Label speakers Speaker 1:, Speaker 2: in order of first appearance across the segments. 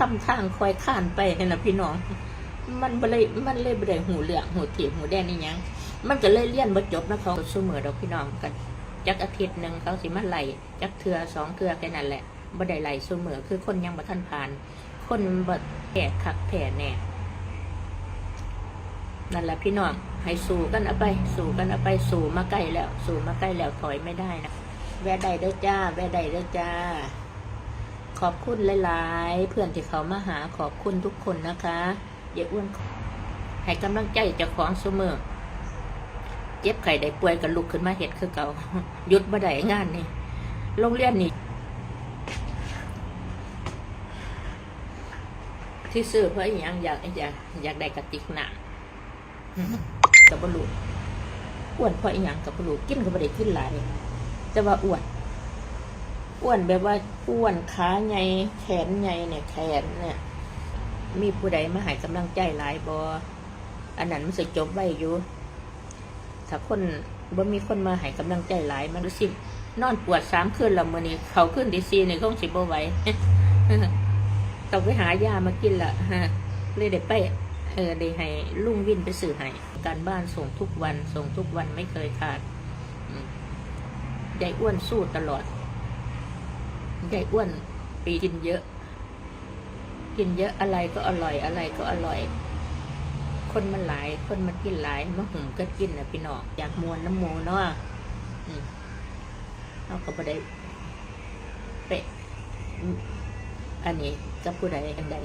Speaker 1: ทำทางคอยข้านไปเห็นะพี่น้อง มันบ่เลยมันเลยบ่ได้หูเหลืองหูถีบหูแดงนี่ยัง มันก็เลยเลี่ยนบ่จบนะเขาเสมอดอกพี่น้องกันจักอาทิตย์หนึ่งเขาสิมาไหลจักเทือสองเทือแค่นั้นแหละบ่ได้ไล่เสมอคือคนยังบ่ทันผ่าน คนบ่แก่คักแผ่แน่นั่นแหละพี่น้องให้สู้กันเอาไป สู้กันเอาไปสู้มาใกล้แล้ว สู้มาใกล้แล้วถอยไม่ได้นะแวะใดเด้อจ้า แวะใดเด้อจ้า ขอบคุณหลายๆ เพื่อนที่เขามาหาขอบคุณทุกคนนะคะอย่าอ้วนให้กำลังใจเจ้าของเสมอเจ็บไข้ได้ป่วยกันลุกขึ้นมาเห็ดคือเก่าหยุดบ่ได้งานนี่โรงเรียนนี่ที่ซื้อเพราะอหย่างอยากอยากอยากได้กระติกหนักกับบลูอ้วนเพราะอีหยังกับบลูกินกับบได้กินหลายแต่ว่าอ้วน อ้วนแบบว่าอ้วนขาใหญ่แขนใหญ่เนี่ย แขนเนี่ย มีผู้ใดมาให้กำลังใจหลายบออันนั้นมันสิจบไว้อยู่ ถ้าคนบ่มีคนมาให้กำลังใจหลายมันรู้สึกนอนปวดสามคืนละมื้อนี้เขาขึ้นดีซีนี่คงสิบ่ไหวต้องไปหายามากินละฮะเลยได้ไปเออได้ให้ลุงวินไปสื่อให้การบ้านส่งทุกวัน ส่งทุกวันไม่เคยขาดยายอ้วนสู้ตลอด ยายอ้วนปีกินเยอะ กินเยอะอะไรก็อร่อยอะไรก็อร่อย คนมันหลาย คนมันกินหลายมะหุ่มก็กินนะพี่น้องอยากมวนน้ำโมเนาะอืมเอาก็บ่ได้เปะอันนี้กับผู้ใดอันใด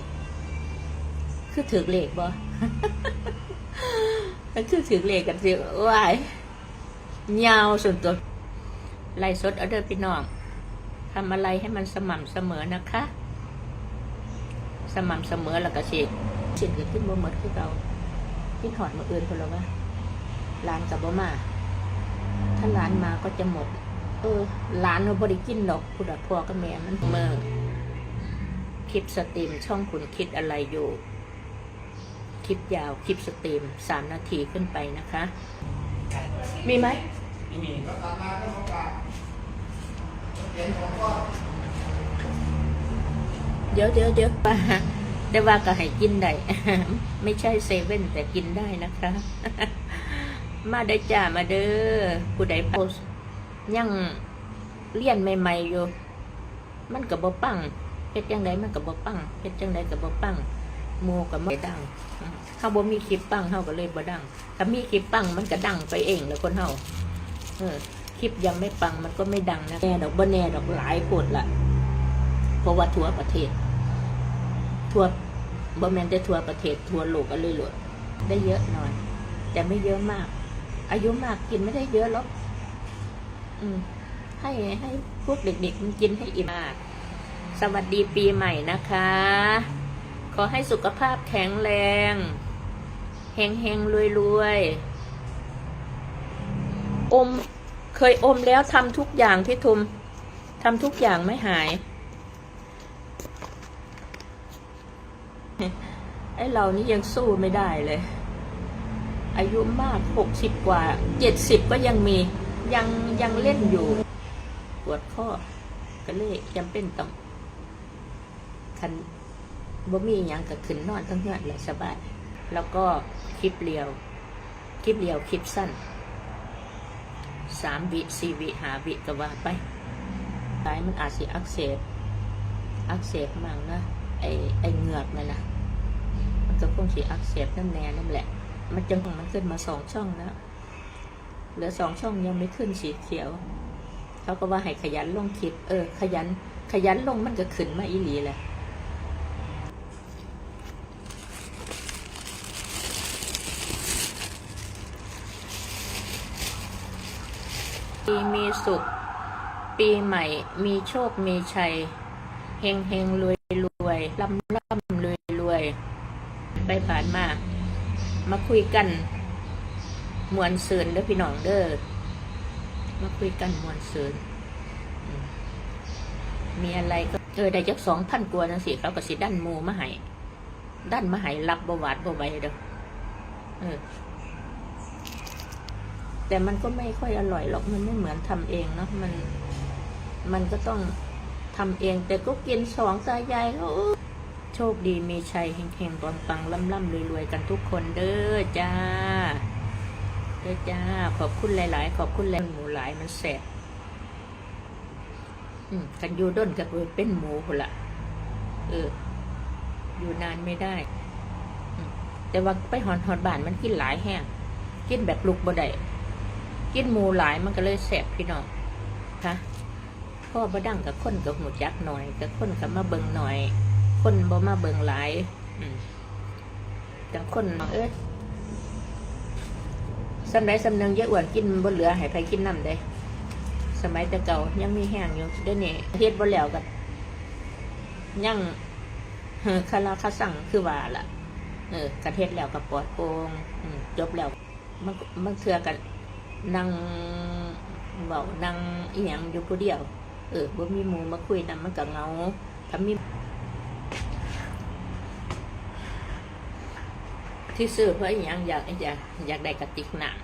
Speaker 1: คือถือเลขบ่มันคือถือเลขกันสิว้ายยาวส่วนตัวไล่สดเอาเด้อพี่น้อง ทำอะไรให้มันสม่ำเสมอนะคะ สม่ำเสมอแล้วก็สิสินก็ขึ้นบ่หมดคือเราคิดหอดมาอื่นคนละว่าร้านกับบ่มา ถ้าร้านมาก็จะหมด เออร้านเราบริกินดอกพุดพ่อกับแม่มันเมื่อคลิปสตรีมช่องคุณคิดอะไรอยู่ คลิปยาวคลิปสตรีมสามนาทีขึ้นไปนะคะ มีไหม
Speaker 2: ไม่มี
Speaker 1: เดี๋ยวเดี๋ยวเดี๋ยวป้าแต่ว่าก็ให้กินได้ ไม่ใช่เซเว่นแต่กินได้นะคะ มาได้จ้ามาเด้อผู้ใดโพสยังเลียนใหม่ๆอยู่ มันกับบปังเฮ็ดจังไดมันกับบปังเฮ็ดจังไดกับบปังหมูกับบ่ดังเฮาบ่มีคลิปปังเฮาก็เลยบ่ดังถ้ามีคลิปปังมันก็ดังไปเองแล้วคนเฮาเออ คลิปยังไม่ปังมันก็ไม่ดังนะแน่ดอกบ่แน่ดอกหลายโพดละเพราะว่าทั่วประเทศ ทั่วบ่แมนแต่ทั่วประเทศ ทั่วโลกก็เลยหลดได้เยอะหน่อย แต่ไม่เยอะมาก อายุมากกินไม่ได้เยอะหรอกอืม ให้ให้พวกเด็กๆมันกินให้อิ่มมาก สวัสดีปีใหม่นะคะ ขอให้สุขภาพแข็งแรงเฮงเฮงรวยรวยๆอม เคยอมแล้วทำทุกอย่างพี่ทุมทำทุกอย่างไม่หาย ไอเรานี่ยังสู้ไม่ได้เลย อายุมากหกสิบกว่าเจ็ดสิบก็ยังมี ยังยังเล่นอยู่ ปวดข้อก็เลยจำเป็นต้องคันบ่มีอย่างกับขึ้นนอนทั้งเฮือนเลยสบาย แล้วก็คลิปเรียว คลิปเรียวคลิปสั้น สามวิสี่วิหาวิก็ว่าไปตายมันอาจสิอักเสบ อักเสบมั่งนะไอไอเหงือกนั่นนะมันก็คงสิอักเสบนั่นแน่นั่นแหละ มันจังมันขึ้นมาสองช่องแล้วเหลือสองช่องยังไม่ขึ้นสีเขียว เขาก็ว่าให้ขยันลงคลิป เออ ขยัน ขยันลงมันก็ขึ้นมาอีหลีแหละ ปีมีสุข ปีใหม่ มีโชค มีชัย เฮงเฮงรวยรวยร่ำร่ำรวยรวย ไปผ่านมา มาคุยกันมวนซืนเด้อพี่น้องเด้อ มาคุยกันมวนซืนอืมมีอะไรก็เออได้จักสองพันกว่านังสิเขาก็สิดันมูมาให้ดันมาให้รับบวาดบไหวเด้อเออ แต่มันก็ไม่ค่อยอร่อยหรอกมันไม่เหมือนทำเองเนาะมัน มันก็ต้องทำเอง แต่ก็กินสองตายายเออโชคดีมีชัยเฮงๆปังปังล่ำล่ำๆรวยๆกันทุกคนเด้อจ้าเด้อจ้า ขอบคุณหลายๆ ขอบคุณแรงหมูหลายมันแสบอืมกันยูด้นกับเป็นหมูคนละเออ อยู่นานไม่ได้ แต่ว่าไปหอนหอดบ้านมันกินหลายแห้งกินแบบลุกบ่ได้ กินหมูหลายมันก็เลยแสบพี่น้องค่ะพ่อบดังกับคนกับหูจักหน่อยกับคนกับมาเบิงหน่อย คนบ่มาเบิงหลายอืมกับคนเอ้ยสำไรสำเนึงเยอะอ้วนกินบ่เหลือห้ใครกินน้ำได้สมัยแต่เก่ายังมีแห้งอยู่เดี๋ยวนี้เฮ็ดบ่แล้วกันยังเออคาราคาสั่งคือว่าล่ะ เออกระเทศแล้วกับปอดโป่งจบแล้วมันมันเทือกัน นั่งเบานั่งอียงอยู่ผู้เดียว เออบ่มีหมูมาคุยนำมันก็เงาถ้ามีที่ซื้อเพราะอีหยังอยากอยากอยากได้กระติกน้ำ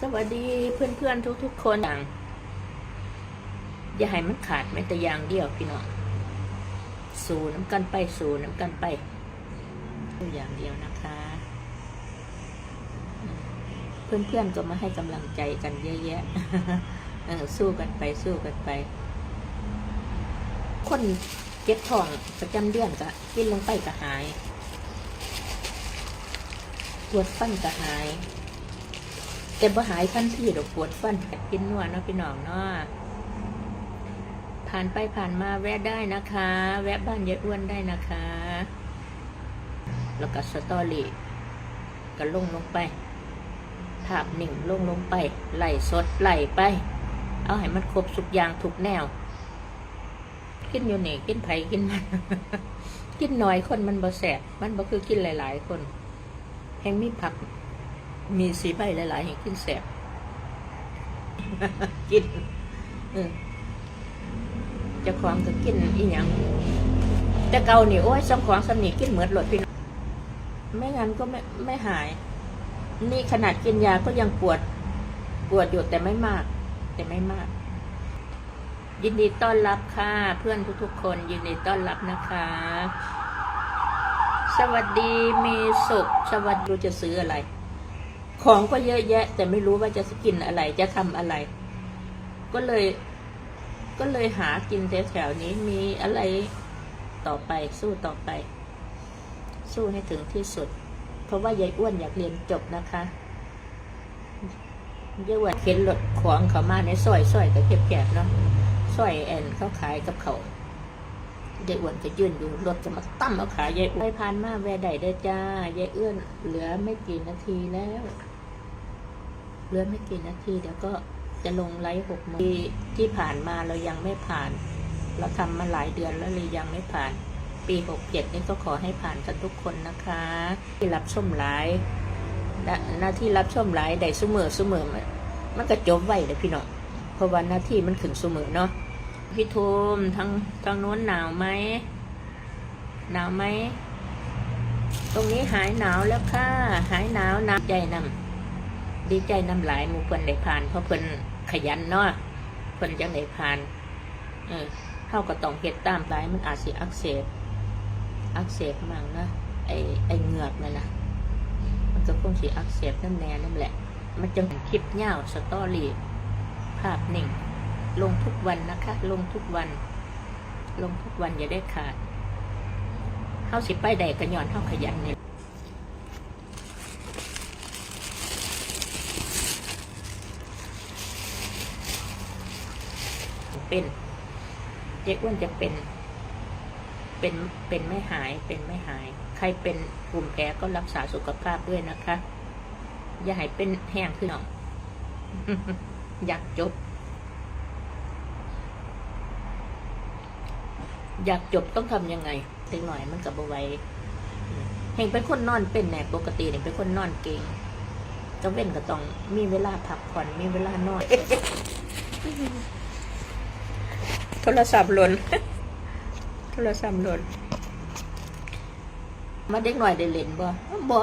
Speaker 1: สวัสดีเพื่อนๆทุกๆคน อย่าให้มันขาดแม้แต่อย่างเดียวพี่น้องสูน้ำกันไปสูน้ำกันไปอย่างเดียวนะคะ เพื่อนๆก็มาให้กำลังใจกันเยอะแยะเออสู้กันไปสู้กันไป คนเก็บทองประจำเดือนก็กินลงไปก็หายปวดฟันก็หาย แต่บ่หายทันทีดอกปวดฟันกินนวดเนาะพี่น้องเนาะ ผ่านไปผ่านมาแวะได้นะคะ แวะบ้านยายอ้วนได้นะคะ แล้วก็สตอรี่ก็ลงลงไปภาพหนึ่งลงลงไปไหลสดไหลไป เอาให้มันครบสุกอย่างถูกแนว กินอยู่นี่กินไผ่กินมัน กินน้อยคนมันบ่แสบมันบ่คือกินหลาย ๆ คนแห่งมีผัก มีสีใบหลายๆให้กินแสบกินออเจะของก็กินอีหยังแต่เก่านี่โอ้ยสมของสำนีกินเหมือนหลดพี่น้องไม่งั้นก็ไม่ไม่หาย นี่ขนาดกินยาก็ยังปวด ปวดอยู่แต่ไม่มาก แต่ไม่มาก ยินดีต้อนรับค่ะ เพื่อนทุกๆ คนยินดีต้อนรับนะคะ สวัสดีมีสุขสวัสดีรู้จะซื้ออะไร ของก็เยอะแยะ แต่ไม่รู้ว่าจะกินอะไรจะทำอะไร ก็เลย ก็เลยหากินแถวๆนี้มีอะไรต่อไปสู้ต่อไป สู้ให้ถึงที่สุด เพราะว่ายายอ้วนอยากเรียนจบนะคะยายอ้วนเข็นรถขวางเขามาในซอยซอยก็แคบๆเนาะซอยแอนเขาขายกับเขายายอ้วนก็ยืนอยู่รถจะมาตั้มเอาขายยายอ้วนไปผ่านมาแวะใดได้จ้ายายเอื้อนเหลือไม่กี่นาทีแล้ว เหลือไม่กี่นาทีเดี๋ยวก็ จะลงไลฟ์หกโมงที่ที่ผ่านมาเรายังไม่ผ่าน เราทำมาหลายเดือนแล้วเลยยังไม่ผ่าน ปีหกเจ็ดนี่ก็ขอให้ผ่านกันทุกคนนะคะ ที่รับชมไลฟ์หน้าที่รับชมไลฟ์ได้เสมอเสมอมันก็จบไว้เลยพี่น้องเพราะว่าหน้าที่มันขึ้นเสมอเนาะพี่ทูมทางทางโน้นหนาวไหมหนาวไหมตรงนี้หายหนาวแล้วค่ะ หายหนาวน้ำใจนำดีใจนำหลายมู่เพิ่นได้ผ่านเพราะเพิ่น ขยันเนาะเพิ่นจังได้ผ่าน เออเท่ากับต้องเฮ็ดตามไปมันอาจสิอักเสบ อักเสบมั่งนะไอไอเหงือกนั่นนะมันก็คงสิอักเสบนั่นแน่นั่นแหละ มันจะเป็นคลิปยาวสตอรี่ภาพนิ่ง ลงทุกวันนะคะ ลงทุกวัน ลงทุกวันอย่าได้ขาดเฮาสิไปใดก็ย้อนเฮาขยันเนี่ย เป็นเจ๊อ้วนจะเป็น เป็นเป็นไม่หายเป็นไม่หาย ใครเป็นภูมิแพ้ก็รักษาสุขภาพด้วยนะคะ อย่าให้เป็นแห้งขึ้นหรอกอยากจบ อยากจบต้องทำยังไงเล็กหน่อยมันกับไหวเฮงเป็นคนนอนเป็นแหนปกติเนี่ยเป็นคนนอนเก่งจะเว้นก็ต้องมีเวลาพักผ่อนมีเวลานอน โทรศัพท์หล่นโทรศัพท์หล่นมาเด็กหน่อยได้เล่นบ่บ่